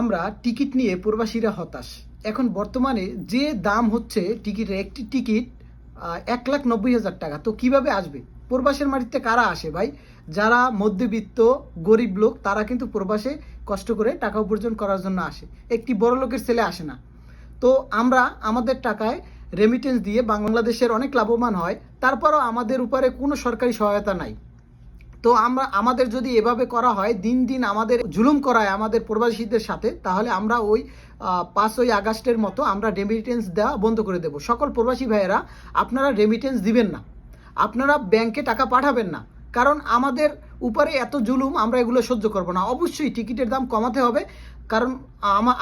আমরা টিকিট নিয়ে প্রবাসীরা হতাশ। এখন বর্তমানে যে দাম হচ্ছে টিকিটের, একটি টিকিট এক লাখ নব্বই হাজার টাকা। তো কীভাবে আসবে? প্রবাসের মাটিতে কারা আসে ভাই? যারা মধ্যবিত্ত, গরিব লোক, তারা কিন্তু প্রবাসে কষ্ট করে টাকা উপার্জন করার জন্য আসে। একটি বড় লোকের ছেলে আসে না। তো আমরা আমাদের টাকায় রেমিটেন্স দিয়ে বাংলাদেশের অনেক লাভবান হয়। তারপরও আমাদের উপরে কোনো সরকারি সহায়তা নাই। তো আমরা, আমাদের যদি এভাবে করা হয়, দিন দিন আমাদের জুলুম করায় আমাদের প্রবাসীদের সাথে, তাহলে আমরা ওই পাঁচই আগস্টের মতো আমরা রেমিটেন্স দেওয়া বন্ধ করে দেব। সকল প্রবাসী ভাইয়েরা, আপনারা রেমিটেন্স দিবেন না। আপনারা ব্যাংকে টাকা পাঠাবেন না। কারণ আমাদের উপরে এত জুলুম, আমরা এগুলো সহ্য করব না। অবশ্যই টিকিটের দাম কমাতে হবে, কারণ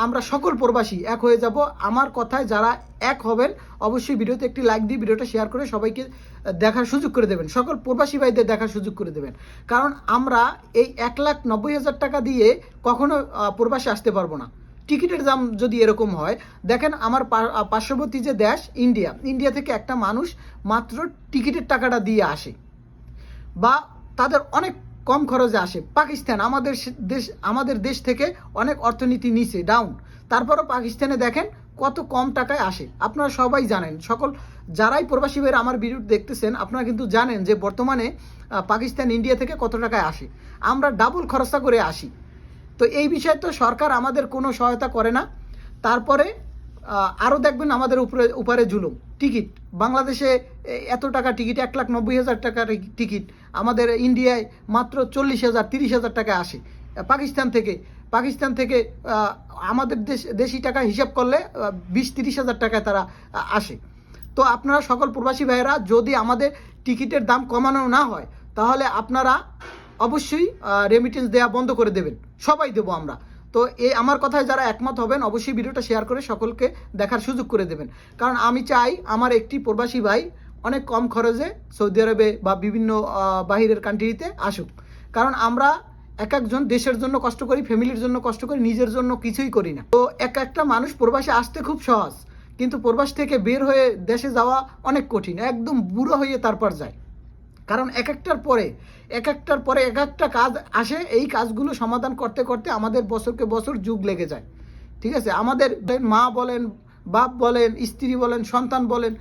আমরা সকল প্রবাসী এক হয়ে যাব। আমার কথায় যারা এক হবেন, অবশ্যই ভিডিওতে একটি লাইক দিয়ে ভিডিওটা শেয়ার করে সবাইকে দেখার সুযোগ করে দেবেন। সকল প্রবাসী ভাইদের দেখার সুযোগ করে দেবেন। কারণ আমরা এই এক লাখ নব্বই হাজার টাকা দিয়ে কখনো প্রবাসী আসতে পারব না। টিকিটের দাম যদি এরকম হয়, দেখেন আমার পার্শ্ববর্তী যে দেশ, ইন্ডিয়া। ইন্ডিয়া থেকে একটা মানুষ মাত্র টিকিটের টাকাটা দিয়ে আসে। বা তাদের অনেক কম খরচে আসে। পাকিস্তান আমাদের দেশ আমাদের দেশ থেকে অনেক অর্থনীতি নিচে ডাউন তারপরও পাকিস্তানে দেখেন কত কম টাকায় আসে। আপনারা সবাই জানেন, সকল যারাই প্রবাসী ভাইয়ের আমার ভিডিও দেখতেছেন, আপনারা কিন্তু জানেন যে বর্তমানে পাকিস্তান ইন্ডিয়া থেকে কত টাকায় আসে। আমরা ডাবল খরচা করে আসি। তো এই বিষয়ে তো সরকার আমাদের কোনো সহায়তা করে না। তারপরে আরও দেখবেন আমাদের উপরে উপরে জুলুম। টিকিট। বাংলাদেশে এত টাকা টিকিট, এক লাখ নব্বই হাজার টাকার টিকিট আমাদের ইন্ডিয়ায় মাত্র চল্লিশ হাজার, তিরিশ হাজার টাকা আসে। পাকিস্তান থেকে পাকিস্তান থেকে আমাদের দেশ, দেশি টাকা হিসাব করলে বিশ, তিরিশ হাজার টাকায় তারা আসে। তো আপনারা সকল প্রবাসী ভাইয়েরা, যদি আমাদের টিকিটের দাম কমানো না হয়, তাহলে আপনারা অবশ্যই রেমিটেন্স দেওয়া বন্ধ করে দেবেন। সবাই দেবো আমরা। তো এই আমার কথায় যারা একমত হবেন, অবশ্যই ভিডিওটা শেয়ার করে সকলকে দেখার সুযোগ করে দেবেন। কারণ আমি চাই আমার একটি প্রবাসী ভাই অনেক কম খরচে সৌদি আরবে বা বিভিন্ন বাহিরের কান্ট্রিতে আসুক। কারণ আমরা এক একজন দেশের জন্য কষ্ট করি ফ্যামিলির জন্য কষ্ট করি, নিজের জন্য কিছুই করি না। তো এক একটা মানুষ প্রবাসে আসতে খুব সহজ, কিন্তু প্রবাস থেকে বের হয়ে দেশে যাওয়া অনেক কঠিন, একদম বুড়ো হয়ে তারপর যায়। কারণ এক একটার পরে এক একটার পরে এক একটা কাজ আসে, এই কাজগুলো সমাধান করতে করতে আমাদের বছরকে বছর যুগ লেগে যায়। ঠিক আছে? আমাদের মা বলেন, বাপ বলেন, স্ত্রী বলেন, সন্তান বলেন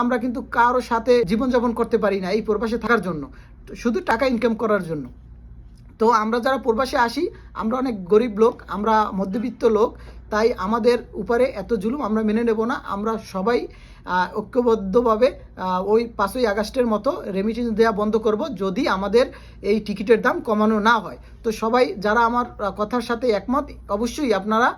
আমরা কিন্তু কারোর সাথে জীবনযাপন করতে পারি না এই প্রবাসে থাকার জন্য। শুধু টাকা ইনকাম করার জন্য। তো আমরা যারা প্রবাসে আসি, আমরা অনেক গরিব লোক, আমরা মধ্যবিত্ত লোক তাই আমাদের উপরে এত জুলুম আমরা মেনে নেব না। আমরা সবাই ঐক্যবদ্ধভাবে ওই পাঁচই আগস্টের মতো রেমিটেন্স দেওয়া বন্ধ করব যদি আমাদের এই টিকিটের দাম কমানো না হয়। তো সবাই যারা আমার কথার সাথে একমত, অবশ্যই আপনারা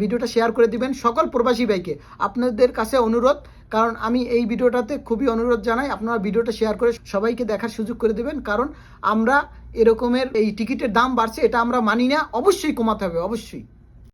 ভিডিওটা শেয়ার করে দিবেন সকল প্রবাসী ভাইকে। আপনাদের কাছে অনুরোধ, কারণ আমি এই ভিডিওটাতে খুবই অনুরোধ জানাই, আপনারা ভিডিওটা শেয়ার করে সবাইকে দেখার সুযোগ করে দেবেন, কারণ আমরা এরকমের এই টিকিটের দাম বাড়ছে, এটা আমরা মানি না, অবশ্যই কমাতে হবে, অবশ্যই।